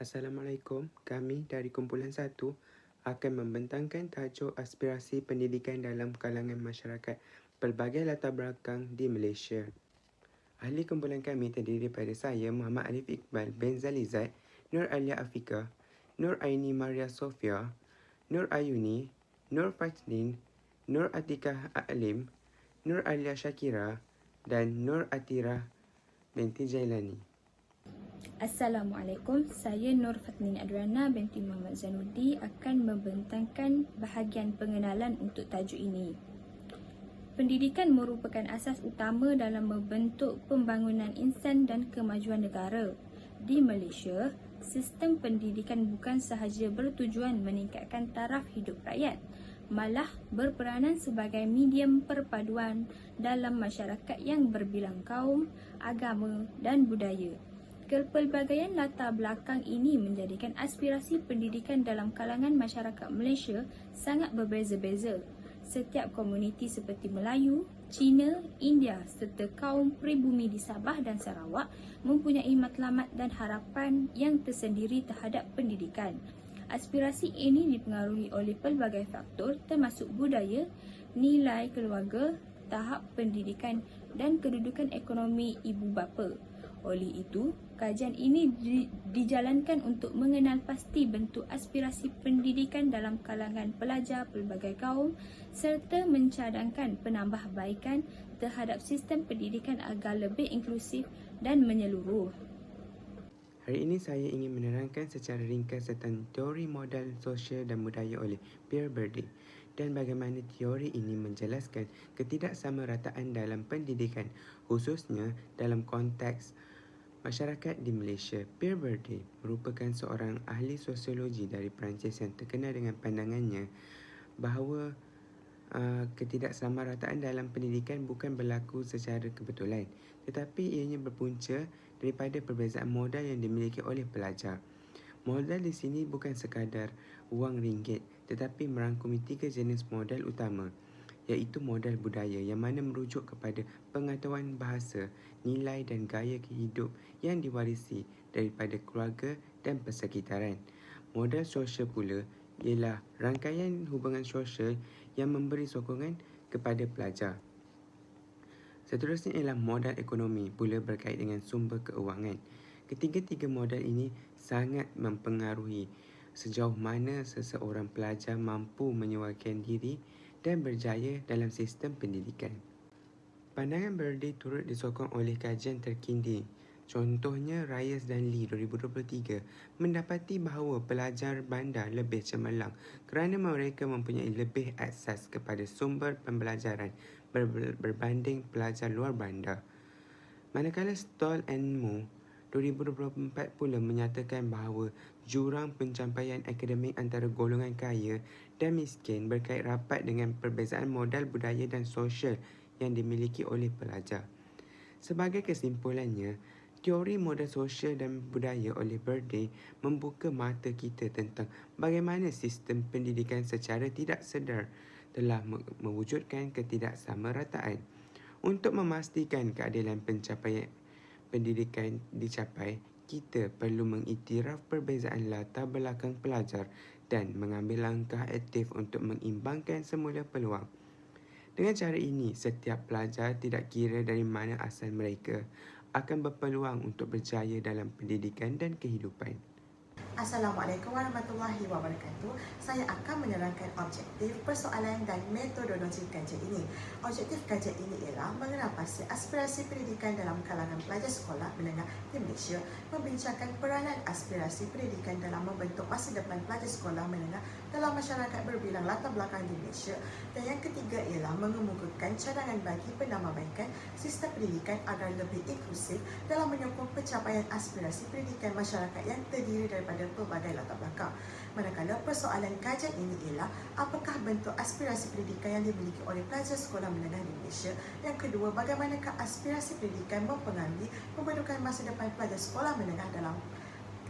Assalamualaikum. Kami dari kumpulan 1 akan membentangkan tajuk aspirasi pendidikan dalam kalangan masyarakat pelbagai latar belakang di Malaysia. Ahli kumpulan kami terdiri daripada saya, Muhammad Alif Iqbal bin Zalizad, Nur Alia Afika, Nur Aini Maria Sofia, Nur Ayuni, Nur Fatin, Nur Atikah Alim, Nur Alia Shakira dan Nur Atira binti Jailani. Assalamualaikum, saya Nur Fatnin Adriana binti Muhammad Zanudi akan membentangkan bahagian pengenalan untuk tajuk ini. Pendidikan merupakan asas utama dalam membentuk pembangunan insan dan kemajuan negara. Di Malaysia, sistem pendidikan bukan sahaja bertujuan meningkatkan taraf hidup rakyat, malah berperanan sebagai medium perpaduan dalam masyarakat yang berbilang kaum, agama dan budaya. Kepelbagaian latar belakang ini menjadikan aspirasi pendidikan dalam kalangan masyarakat Malaysia sangat berbeza-beza. Setiap komuniti seperti Melayu, Cina, India serta kaum pribumi di Sabah dan Sarawak mempunyai matlamat dan harapan yang tersendiri terhadap pendidikan. Aspirasi ini dipengaruhi oleh pelbagai faktor termasuk budaya, nilai keluarga, tahap pendidikan dan kedudukan ekonomi ibu bapa. Oleh itu, kajian ini di, dijalankan untuk mengenal pasti bentuk aspirasi pendidikan dalam kalangan pelajar pelbagai kaum serta mencadangkan penambahbaikan terhadap sistem pendidikan agar lebih inklusif dan menyeluruh. Hari ini saya ingin menerangkan secara ringkas tentang teori modal sosial dan budaya oleh Pierre Bourdieu dan bagaimana teori ini menjelaskan ketidaksamarataan dalam pendidikan khususnya dalam konteks Masyarakat di Malaysia, Pierre Bourdieu merupakan seorang ahli sosiologi dari Perancis yang terkenal dengan pandangannya bahawa uh, ketidaksamarataan dalam pendidikan bukan berlaku secara kebetulan tetapi ianya berpunca daripada perbezaan modal yang dimiliki oleh pelajar. Modal di sini bukan sekadar wang ringgit tetapi merangkumi tiga jenis modal utama iaitu modal budaya yang mana merujuk kepada pengetahuan bahasa, nilai dan gaya hidup yang diwarisi daripada keluarga dan persekitaran. Modal sosial pula ialah rangkaian hubungan sosial yang memberi sokongan kepada pelajar. Seterusnya ialah modal ekonomi pula berkait dengan sumber keuangan. Ketiga-tiga modal ini sangat mempengaruhi sejauh mana seseorang pelajar mampu menyewakan diri dan berjaya dalam sistem pendidikan. Pandangan Berde turut disokong oleh kajian terkini. Contohnya, Reyes dan Lee 2023 mendapati bahawa pelajar bandar lebih cemerlang kerana mereka mempunyai lebih akses kepada sumber pembelajaran berbanding pelajar luar bandar. Manakala Stoll and Moore 2024 pula menyatakan bahawa jurang pencapaian akademik antara golongan kaya dan miskin berkait rapat dengan perbezaan modal budaya dan sosial yang dimiliki oleh pelajar. Sebagai kesimpulannya, teori modal sosial dan budaya oleh Berde membuka mata kita tentang bagaimana sistem pendidikan secara tidak sedar telah mewujudkan ketidaksamarataan. Untuk memastikan keadilan pencapaian pendidikan dicapai, kita perlu mengiktiraf perbezaan latar belakang pelajar dan mengambil langkah aktif untuk mengimbangkan semula peluang. Dengan cara ini, setiap pelajar tidak kira dari mana asal mereka akan berpeluang untuk berjaya dalam pendidikan dan kehidupan. Assalamualaikum warahmatullahi wabarakatuh. Saya akan menerangkan objektif, persoalan dan metodologi kajian ini. Objektif kajian ini ialah mengenal pasti aspirasi pendidikan dalam kalangan pelajar sekolah menengah di Malaysia, membincangkan peranan aspirasi pendidikan dalam membentuk masa depan pelajar sekolah menengah dalam masyarakat berbilang latar belakang di Malaysia dan yang ketiga ialah mengemukakan cadangan bagi penambahbaikan sistem pendidikan agar lebih inklusif dalam menyokong pencapaian aspirasi pendidikan masyarakat yang terdiri daripada pelbagai latar belakang. Manakala persoalan kajian ini ialah apakah bentuk aspirasi pendidikan yang dimiliki oleh pelajar sekolah menengah di Malaysia. Yang kedua, bagaimanakah aspirasi pendidikan mempengaruhi pembentukan masa depan pelajar sekolah menengah dalam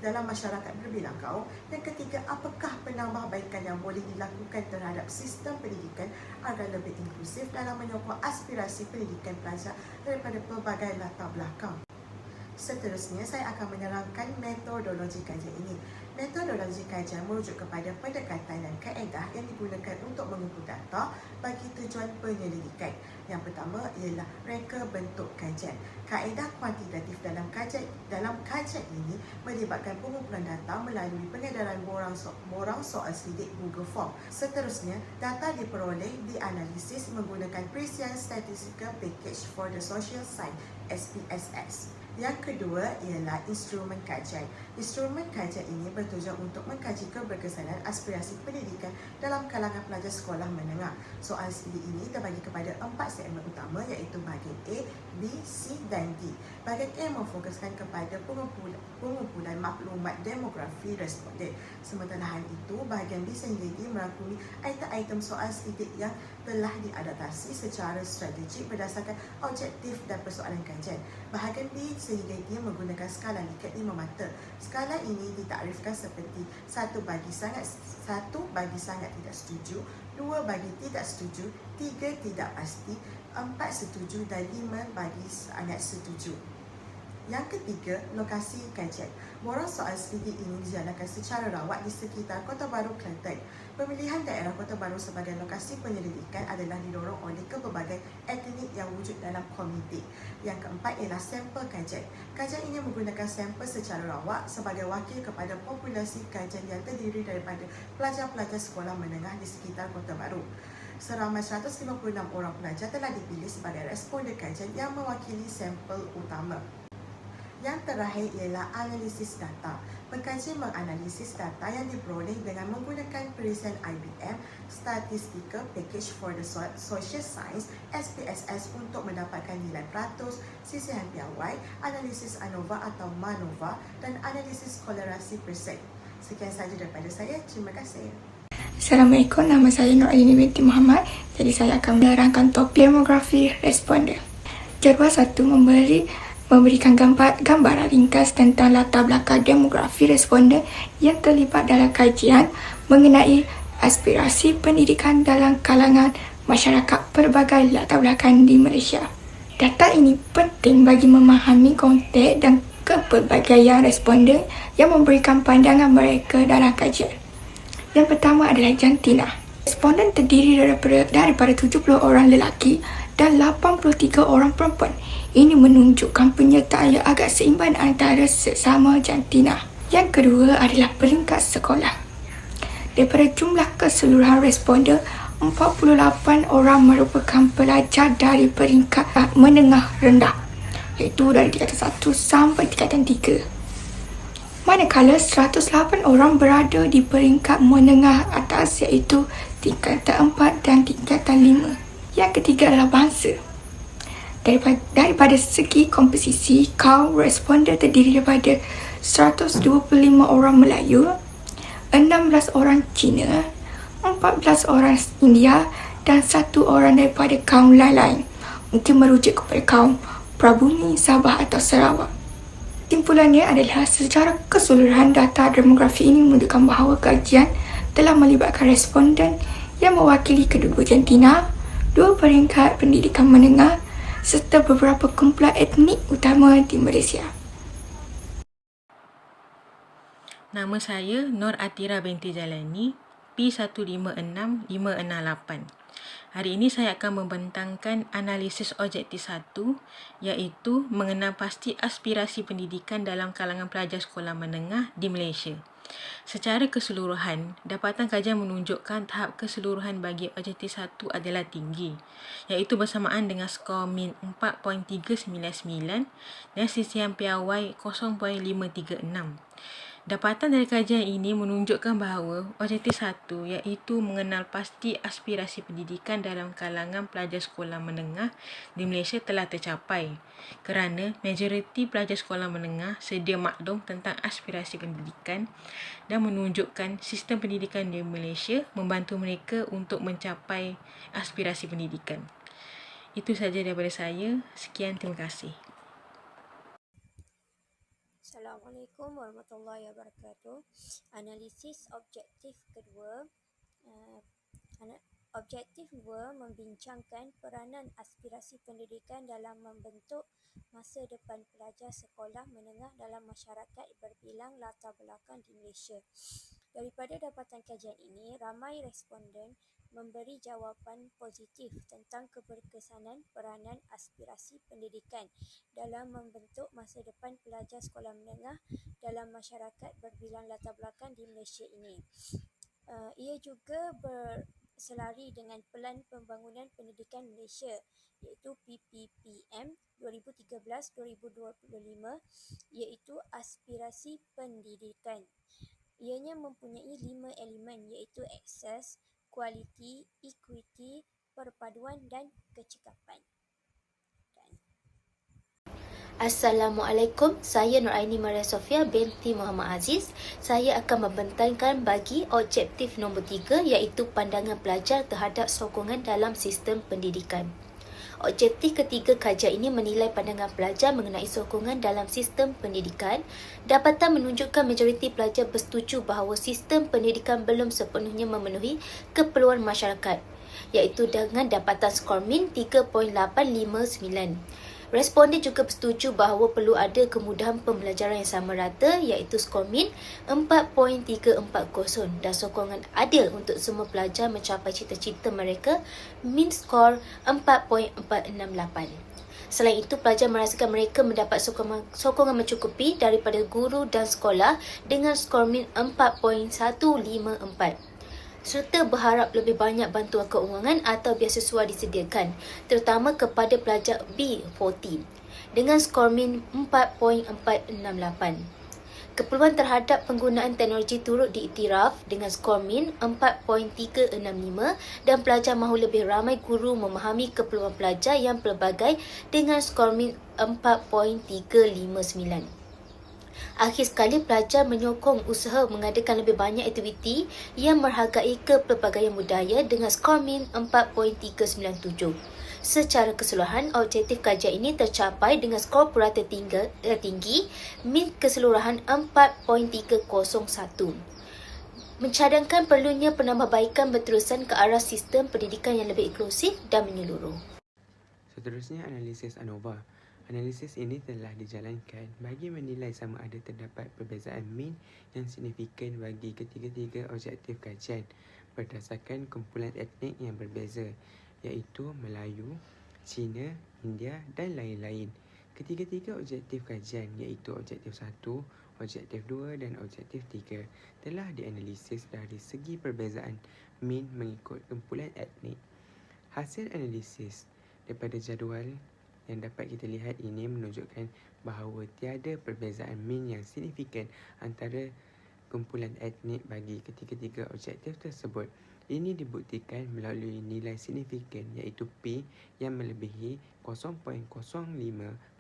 dalam masyarakat berbilang kaum. Yang ketiga, apakah penambahbaikan yang boleh dilakukan terhadap sistem pendidikan agar lebih inklusif dalam menyokong aspirasi pendidikan pelajar daripada pelbagai latar belakang. Seterusnya, saya akan menerangkan metodologi kajian ini. Metodologi kajian merujuk kepada pendekatan dan kaedah yang digunakan untuk mengumpul data bagi tujuan penyelidikan. Yang pertama ialah reka bentuk kajian. Kaedah kuantitatif dalam kajian dalam kajian ini melibatkan pengumpulan data melalui pengedaran borang, so, borang soal selidik Google Form. Seterusnya, data diperoleh dianalisis menggunakan Bayesian Statistical Package for the Social Science SPSS. Yang kedua ialah instrumen kajian. Instrumen kajian ini bertujuan untuk mengkaji keberkesanan aspirasi pendidikan dalam kalangan pelajar sekolah menengah. Soal selidik ini terbagi kepada empat segmen utama iaitu bahagian A, B, C dan D. Bahagian A memfokuskan kepada pengumpulan, maklumat demografi responden. Sementara itu, bahagian B D merangkumi item-item soal selidik yang telah diadaptasi secara strategik berdasarkan objektif dan persoalan kajian. Bahagian B sehingga D menggunakan skala Likert 5 mata. Skala ini ditakrifkan seperti satu bagi sangat satu bagi sangat tidak setuju, dua bagi tidak setuju, tiga tidak pasti, empat setuju dan lima bagi sangat setuju. Yang ketiga, lokasi kajian. Borang soal selidik ini dijalankan secara rawat di sekitar Kota Baru, Kelantan. Pemilihan daerah Kota Baru sebagai lokasi penyelidikan adalah didorong oleh kepelbagaian etnik yang wujud dalam komiti. Yang keempat ialah sampel kajian. Kajian ini menggunakan sampel secara rawat sebagai wakil kepada populasi kajian yang terdiri daripada pelajar-pelajar sekolah menengah di sekitar Kota Baru. Seramai 156 orang pelajar telah dipilih sebagai responden kajian yang mewakili sampel utama. Yang terakhir ialah analisis data. Pengkaji menganalisis data yang diperoleh dengan menggunakan perisian IBM Statistical Package for the So- Social Science SPSS untuk mendapatkan nilai peratus, sisihan piawai, analisis ANOVA atau MANOVA dan analisis kolerasi persen. Sekian sahaja daripada saya. Terima kasih. Assalamualaikum, nama saya Nur Aini binti Muhammad. Jadi saya akan menerangkan topik demografi responden. Jadual satu memberi memberikan gambar gambaran ringkas tentang latar belakang demografi responden yang terlibat dalam kajian mengenai aspirasi pendidikan dalam kalangan masyarakat pelbagai latar belakang di Malaysia. Data ini penting bagi memahami konteks dan kepelbagaian responden yang memberikan pandangan mereka dalam kajian. Yang pertama adalah jantina. Responden terdiri daripada, daripada 70 orang lelaki dan 83 orang perempuan. Ini menunjukkan penyertaan yang agak seimbang antara sesama jantina. Yang kedua adalah peringkat sekolah. Daripada jumlah keseluruhan responden, 48 orang merupakan pelajar dari peringkat menengah rendah iaitu dari tingkatan 1 sampai tingkatan 3. Manakala 108 orang berada di peringkat menengah atas iaitu tingkatan 4 dan tingkatan 5. Yang ketiga adalah bangsa. Daripada, daripada segi komposisi, kaum responden terdiri daripada 125 orang Melayu, 16 orang Cina, 14 orang India dan satu orang daripada kaum lain-lain. Mungkin merujuk kepada kaum Prabumi, Sabah atau Sarawak. Kesimpulannya adalah secara keseluruhan data demografi ini menunjukkan bahawa kajian telah melibatkan responden yang mewakili kedua-dua jantina, dua peringkat pendidikan menengah serta beberapa kumpulan etnik utama di Malaysia. Nama saya Nur Atira binti Jalani, P156568. Hari ini saya akan membentangkan analisis objektif 1 iaitu mengenal pasti aspirasi pendidikan dalam kalangan pelajar sekolah menengah di Malaysia. Secara keseluruhan, dapatan kajian menunjukkan tahap keseluruhan bagi objektif 1 adalah tinggi, iaitu bersamaan dengan skor min 4.399 dan sisihan piawai 0.536. Dapatan dari kajian ini menunjukkan bahawa objektif satu iaitu mengenal pasti aspirasi pendidikan dalam kalangan pelajar sekolah menengah di Malaysia telah tercapai kerana majoriti pelajar sekolah menengah sedia maklum tentang aspirasi pendidikan dan menunjukkan sistem pendidikan di Malaysia membantu mereka untuk mencapai aspirasi pendidikan. Itu sahaja daripada saya. Sekian, terima kasih. Assalamualaikum warahmatullahi wabarakatuh. Analisis objektif kedua ana- Objektif 2 membincangkan peranan aspirasi pendidikan dalam membentuk masa depan pelajar sekolah menengah dalam masyarakat berbilang latar belakang di Malaysia. Daripada dapatan kajian ini, ramai responden memberi jawapan positif tentang keberkesanan peranan aspirasi pendidikan dalam membentuk masa depan pelajar sekolah menengah dalam masyarakat berbilang latar belakang di Malaysia ini. Uh, ia juga berselari dengan Pelan Pembangunan Pendidikan Malaysia iaitu PPPM 2013-2025 iaitu aspirasi pendidikan. Ianya mempunyai lima elemen iaitu akses, kualiti, equity, perpaduan dan kecekapan. Assalamualaikum, saya Nuraini Maria Sofia binti Muhammad Aziz. Saya akan membentangkan bagi objektif nombor tiga iaitu pandangan pelajar terhadap sokongan dalam sistem pendidikan. Objektif ketiga kajian ini menilai pandangan pelajar mengenai sokongan dalam sistem pendidikan. Dapatan menunjukkan majoriti pelajar bersetuju bahawa sistem pendidikan belum sepenuhnya memenuhi keperluan masyarakat iaitu dengan dapatan skor min 3.859. Responden juga bersetuju bahawa perlu ada kemudahan pembelajaran yang sama rata iaitu skor min 4.340 dan sokongan adil untuk semua pelajar mencapai cita-cita mereka min skor 4.468. Selain itu, pelajar merasakan mereka mendapat sokongan, sokongan mencukupi daripada guru dan sekolah dengan skor min 4.154 serta berharap lebih banyak bantuan keuangan atau biasiswa disediakan terutama kepada pelajar B14 dengan skor min 4.468. Keperluan terhadap penggunaan teknologi turut diiktiraf dengan skor min 4.365 dan pelajar mahu lebih ramai guru memahami keperluan pelajar yang pelbagai dengan skor min 4.359. Akhir sekali, pelajar menyokong usaha mengadakan lebih banyak aktiviti yang menghargai kepelbagaian budaya dengan skor min 4.397. Secara keseluruhan, objektif kajian ini tercapai dengan skor purata tinggi, eh, tinggi min keseluruhan 4.301 mencadangkan perlunya penambahbaikan berterusan ke arah sistem pendidikan yang lebih inklusif dan menyeluruh. Seterusnya, analisis ANOVA. Analisis ini telah dijalankan bagi menilai sama ada terdapat perbezaan min yang signifikan bagi ketiga-tiga objektif kajian berdasarkan kumpulan etnik yang berbeza iaitu Melayu, Cina, India dan lain-lain. Ketiga-tiga objektif kajian iaitu objektif satu, objektif dua dan objektif tiga telah dianalisis dari segi perbezaan min mengikut kumpulan etnik. Hasil analisis daripada jadual yang dapat kita lihat ini menunjukkan bahawa tiada perbezaan min yang signifikan antara kumpulan etnik bagi ketiga-tiga objektif tersebut. Ini dibuktikan melalui nilai signifikan iaitu P yang melebihi 0.05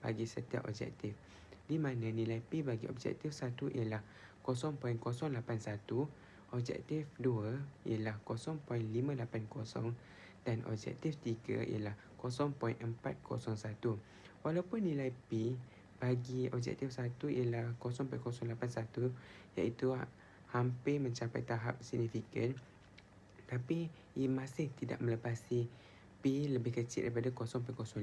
bagi setiap objektif. Di mana nilai P bagi objektif 1 ialah 0.081, objektif 2 ialah 0.580 dan objektif 3 ialah 0.401. Walaupun nilai P bagi objektif 1 ialah 0.081 iaitu hampir mencapai tahap signifikan tapi ia masih tidak melepasi P lebih kecil daripada 0.05.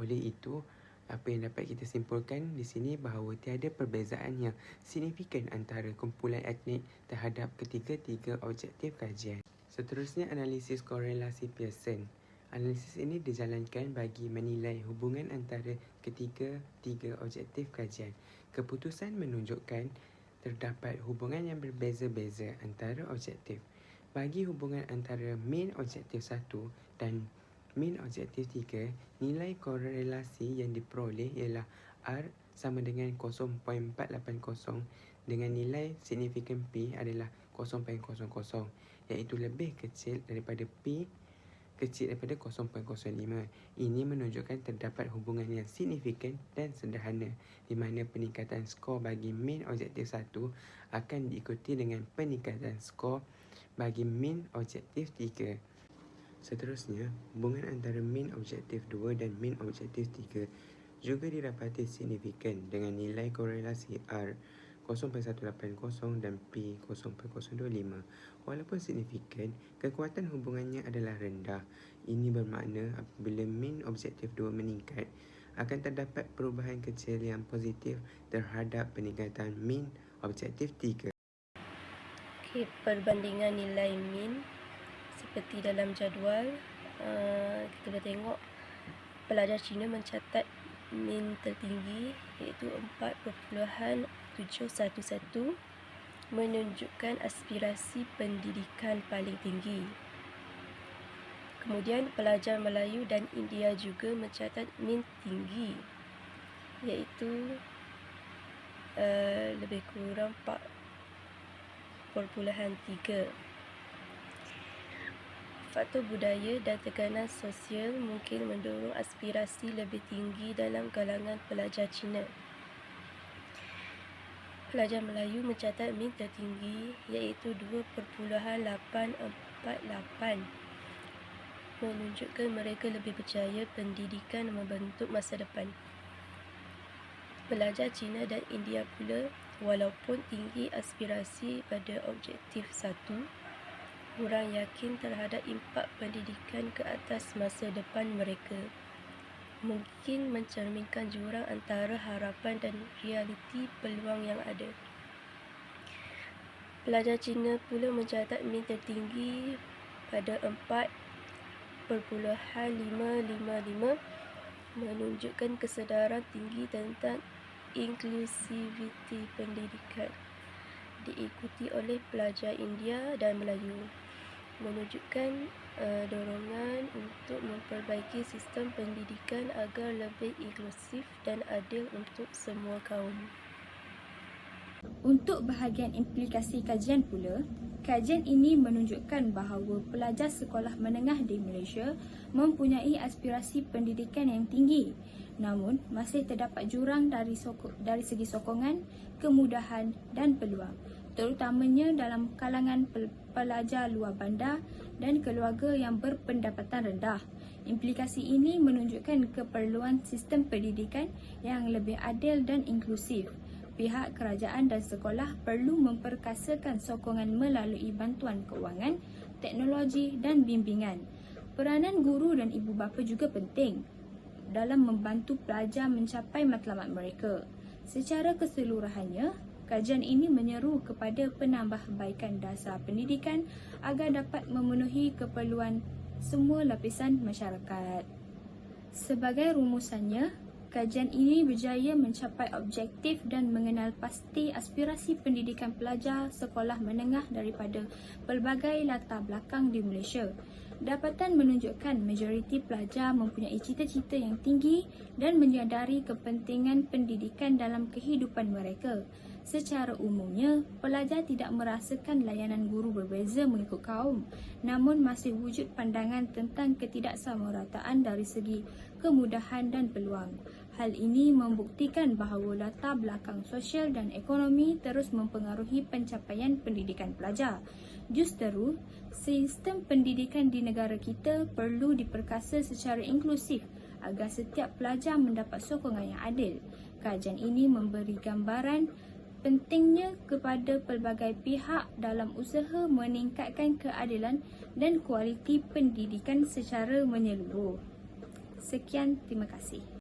Oleh itu, apa yang dapat kita simpulkan di sini bahawa tiada perbezaan yang signifikan antara kumpulan etnik terhadap ketiga-tiga objektif kajian. Seterusnya, analisis korelasi Pearson. Analisis ini dijalankan bagi menilai hubungan antara ketiga-tiga objektif kajian. Keputusan menunjukkan terdapat hubungan yang berbeza-beza antara objektif. Bagi hubungan antara main objektif satu dan main objektif tiga, nilai korelasi yang diperoleh ialah R sama dengan 0.480 dengan nilai signifikan P adalah 0.00 iaitu lebih kecil daripada P kecil daripada 0.05. Ini menunjukkan terdapat hubungan yang signifikan dan sederhana di mana peningkatan skor bagi min objektif 1 akan diikuti dengan peningkatan skor bagi min objektif 3. Seterusnya, hubungan antara min objektif 2 dan min objektif 3 juga didapati signifikan dengan nilai korelasi R 0.180 dan P 0.025. Walaupun signifikan, kekuatan hubungannya adalah rendah. Ini bermakna apabila min objektif 2 meningkat, akan terdapat perubahan kecil yang positif terhadap peningkatan min objektif 3. Okey, perbandingan nilai min seperti dalam jadual uh, kita boleh tengok pelajar Cina mencatat min tertinggi iaitu 4.711 menunjukkan aspirasi pendidikan paling tinggi. Kemudian pelajar Melayu dan India juga mencatat min tinggi iaitu uh, lebih kurang 4.3 Faktor budaya dan tekanan sosial mungkin mendorong aspirasi lebih tinggi dalam kalangan pelajar Cina. Pelajar Melayu mencatat min tertinggi iaitu 2.848 menunjukkan mereka lebih percaya pendidikan membentuk masa depan. Pelajar Cina dan India pula walaupun tinggi aspirasi pada objektif satu, kurang yakin terhadap impak pendidikan ke atas masa depan mereka. Mungkin mencerminkan jurang antara harapan dan realiti peluang yang ada. Pelajar Cina pula mencatat min tertinggi pada 4.555 menunjukkan kesedaran tinggi tentang inklusiviti pendidikan diikuti oleh pelajar India dan Melayu menunjukkan uh, dorongan untuk memperbaiki sistem pendidikan agar lebih inklusif dan adil untuk semua kaum. Untuk bahagian implikasi kajian pula, kajian ini menunjukkan bahawa pelajar sekolah menengah di Malaysia mempunyai aspirasi pendidikan yang tinggi namun masih terdapat jurang dari, soko, dari segi sokongan, kemudahan dan peluang terutamanya dalam kalangan pelajar luar bandar dan keluarga yang berpendapatan rendah. Implikasi ini menunjukkan keperluan sistem pendidikan yang lebih adil dan inklusif. Pihak kerajaan dan sekolah perlu memperkasakan sokongan melalui bantuan keuangan, teknologi dan bimbingan. Peranan guru dan ibu bapa juga penting dalam membantu pelajar mencapai matlamat mereka. Secara keseluruhannya, Kajian ini menyeru kepada penambahbaikan dasar pendidikan agar dapat memenuhi keperluan semua lapisan masyarakat. Sebagai rumusannya, kajian ini berjaya mencapai objektif dan mengenal pasti aspirasi pendidikan pelajar sekolah menengah daripada pelbagai latar belakang di Malaysia. Dapatan menunjukkan majoriti pelajar mempunyai cita-cita yang tinggi dan menyadari kepentingan pendidikan dalam kehidupan mereka. Secara umumnya, pelajar tidak merasakan layanan guru berbeza mengikut kaum, namun masih wujud pandangan tentang ketidaksamarataan dari segi kemudahan dan peluang. Hal ini membuktikan bahawa latar belakang sosial dan ekonomi terus mempengaruhi pencapaian pendidikan pelajar. Justeru, sistem pendidikan di negara kita perlu diperkasa secara inklusif agar setiap pelajar mendapat sokongan yang adil. Kajian ini memberi gambaran pentingnya kepada pelbagai pihak dalam usaha meningkatkan keadilan dan kualiti pendidikan secara menyeluruh. Sekian, terima kasih.